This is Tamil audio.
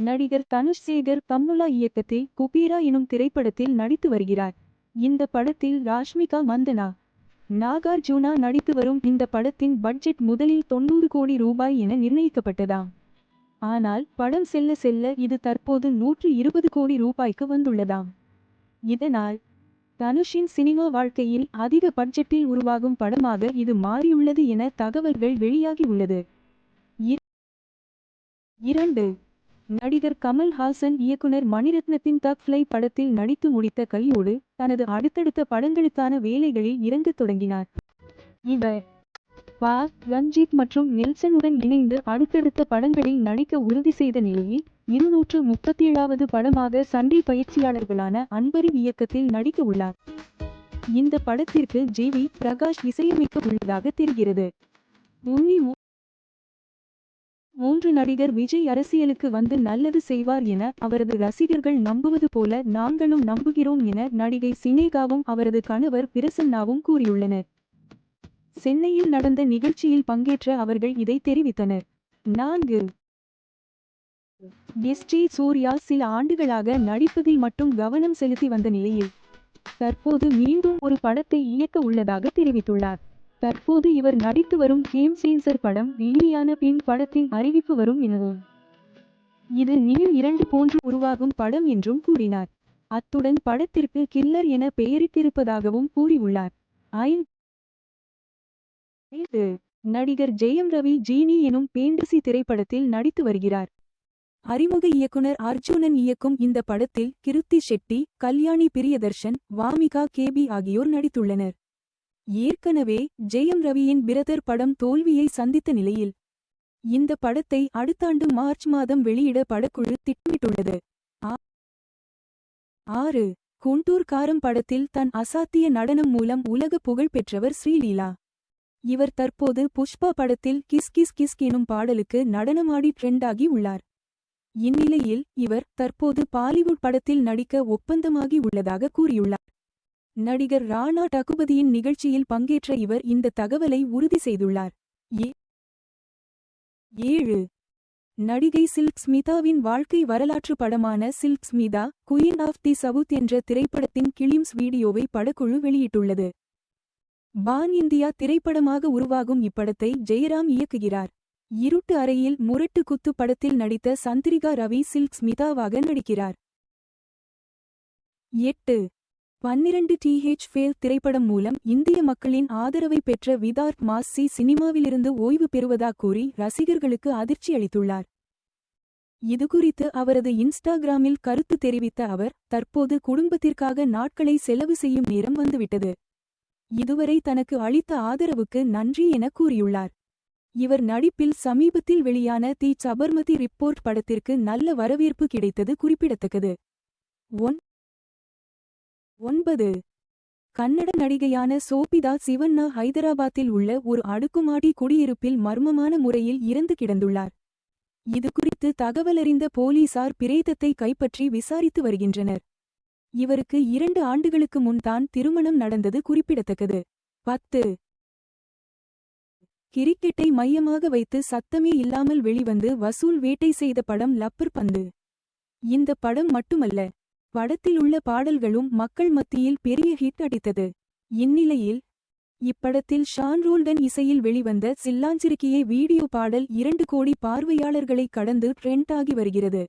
நடிகர் தனுஷ் சேகர் கம்முலா இயக்கத்தில் குபீரா எனும் திரைப்படத்தில் நடித்து வருகிறார். இந்த படத்தில் ராஷ்மிகா மந்தனா நாகார்ஜுனா நடித்து வரும் இந்த படத்தின் பட்ஜெட் முதலில் தொண்ணூறு கோடி ரூபாய் என நிர்ணயிக்கப்பட்டதாம். ஆனால் படம் செல்ல செல்ல இது தற்போது நூற்று இருபது கோடி ரூபாய்க்கு வந்துள்ளதாம். இதனால் தனுஷின் சினிமா வாழ்க்கையில் அதிக பட்ஜெட்டில் உருவாகும் படமாக இது மாறியுள்ளது என தகவல்கள் வெளியாகியுள்ளது இ- இரண்டு நடிகர் கமல்ஹாசன் இயக்குனர் மணிரத்னத்தின் தக் ஃப்ளை படத்தில் நடித்து முடித்த கையோடு தனது அடுத்தடுத்த படங்களுக்கான வேலைகளில் இறங்கத் தொடங்கினார். இவர் பா ரஞ்சித் மற்றும் நெல்சனுடன் இணைந்து அடுத்தடுத்த படங்களில் நடிக்க உறுதி செய்த நிலையில் இருநூற்று முப்பத்தி ஏழாவது படமாக சண்டை பயிற்சியாளர்களான அன்பரின் இயக்கத்தில் நடிக்க உள்ளார். இந்த படத்திற்கு ஜி வி பிரகாஷ் இசையமைக்க உள்ளதாக தெரிகிறது. மூன்று நடிகர் விஜய் அரசியலுக்கு வந்து நல்லது செய்வார் என அவரது ரசிகர்கள் நம்புவது போல நாங்களும் நம்புகிறோம் என நடிகை சினேகாவும் அவரது கணவர் பிரசன்னாவும் கூறியுள்ளனர். சென்னையில் நடந்த நிகழ்ச்சியில் பங்கேற்ற அவர்கள் இதை தெரிவித்தனர். நான்கு. எஸ். ஜே. சூர்யா சில ஆண்டுகளாக நடிப்பதில் மட்டும் கவனம் செலுத்தி வந்த நிலையில் தற்போது மீண்டும் ஒரு படத்தை இயக்க உள்ளதாக தெரிவித்துள்ளார். தற்போது இவர் நடித்து வரும் கேம் சேன்சர் படம் வெளியான பின் படத்தின் அறிவிப்பு வரும் எனவும். இது நீர் இரண்டு போன்று உருவாகும் படம் என்றும் கூறினார். அத்துடன் படத்திற்கு கில்லர் என பெயரிட்டிருப்பதாகவும் கூறியுள்ளார். ஐந்து நடிகர் ஜெயம் ரவி ஜீனி எனும் பேண்டசி திரைப்படத்தில் நடித்து வருகிறார். அறிமுக இயக்குனர் அர்ஜுனன் இயக்கும் இந்த படத்தில் கிருத்தி ஷெட்டி கல்யாணி பிரியதர்ஷன் வாமிகா கேபி ஆகியோர் நடித்துள்ளனர். ஏற்கனவே ஜெயம் ரவியின் பிரதர் படம் தோல்வியை சந்தித்த நிலையில் இந்த படத்தை அடுத்த ஆண்டு மார்ச் மாதம் வெளியிட படக்குழு திட்டமிட்டுள்ளது. ஆறு குண்டூர் காரம் படத்தில் தன் அசாத்திய நடனம் மூலம் உலக புகழ் பெற்றவர் ஸ்ரீலீலா. இவர் தற்போது புஷ்பா படத்தில் கிஸ் கிஸ் கிஸ் எனும் பாடலுக்கு நடனமாடி ட்ரெண்டாகி உள்ளார். இந்நிலையில் இவர் தற்போது பாலிவுட் படத்தில் நடிக்க ஒப்பந்தமாகி உள்ளதாக கூறியுள்ளார். நடிகர் ராணா டகுபதியின் நிகழ்ச்சியில் பங்கேற்ற இவர் இந்த தகவலை உறுதி செய்துள்ளார். ஏ- ஏழு. நடிகை சில்க் ஸ்மிதாவின் வாழ்க்கை வரலாற்று படமான silk Smitha queen of the south என்ற திரைப்படத்தின் கிளிம்ஸ் வீடியோவை படக்குழு வெளியிட்டுள்ளது. பான் இந்தியா திரைப்படமாக உருவாகும் இப்படத்தை ஜெயராம் இயக்குகிறார். இருட்டு அறையில் முரட்டு குத்து படத்தில் நடித்த சந்திரிகா ரவி சில்க் ஸ்மிதாவாக நடிக்கிறார். எட்டு. பன்னிரண்டு டிஹெச் ஃபேல் திரைப்படம் மூலம் இந்திய மக்களின் ஆதரவை பெற்ற விதார்த் மாஸ்ஸி சினிமாவிலிருந்து ஓய்வு பெறுவதாக கூறி ரசிகர்களுக்கு அதிர்ச்சி அளித்துள்ளார். இதுகுறித்து அவரது இன்ஸ்டாகிராமில் கருத்து தெரிவித்த அவர் தற்போது குடும்பத்திற்காக நாட்களை செலவு செய்யும் நேரம் வந்துவிட்டது. இதுவரை தனக்கு அளித்த ஆதரவுக்கு நன்றி என கூறியுள்ளார். இவர் நடிப்பில் சமீபத்தில் வெளியான தி சபர்மதி ரிப்போர்ட் படத்திற்கு நல்ல வரவேற்பு கிடைத்தது குறிப்பிடத்தக்கது. ஒன். ஒன்பது. கன்னட நடிகையான சோபிதா சிவண்ணா ஹைதராபாத்தில் உள்ள ஒரு அடுக்குமாடி குடியிருப்பில் மர்மமான முறையில் இறந்து கிடந்துள்ளார். இதுகுறித்து தகவலறிந்த போலீசார் பிரேதத்தை கைப்பற்றி விசாரித்து வருகின்றனர். இவருக்கு இரண்டு ஆண்டுகளுக்கு முன் தான் திருமணம் நடந்தது குறிப்பிடத்தக்கது. பத்து. கிரிக்கெட்டை மையமாக வைத்து சத்தமே இல்லாமல் வெளிவந்து வசூல் வேட்டை செய்த படம் லப்பர் பந்து. இந்த படம் மட்டுமல்ல படத்திலுள்ள பாடல்களும் மக்கள் மத்தியில் பெரிய ஹிட் அடித்தது. இந்நிலையில் இப்படத்தில் ஷான் ரோல்டன் இசையில் வெளிவந்த சில்லாஞ்சிருக்கிய வீடியோ பாடல் இரண்டு கோடி பார்வையாளர்களை கடந்து ட்ரெண்ட் ஆகி வருகிறது.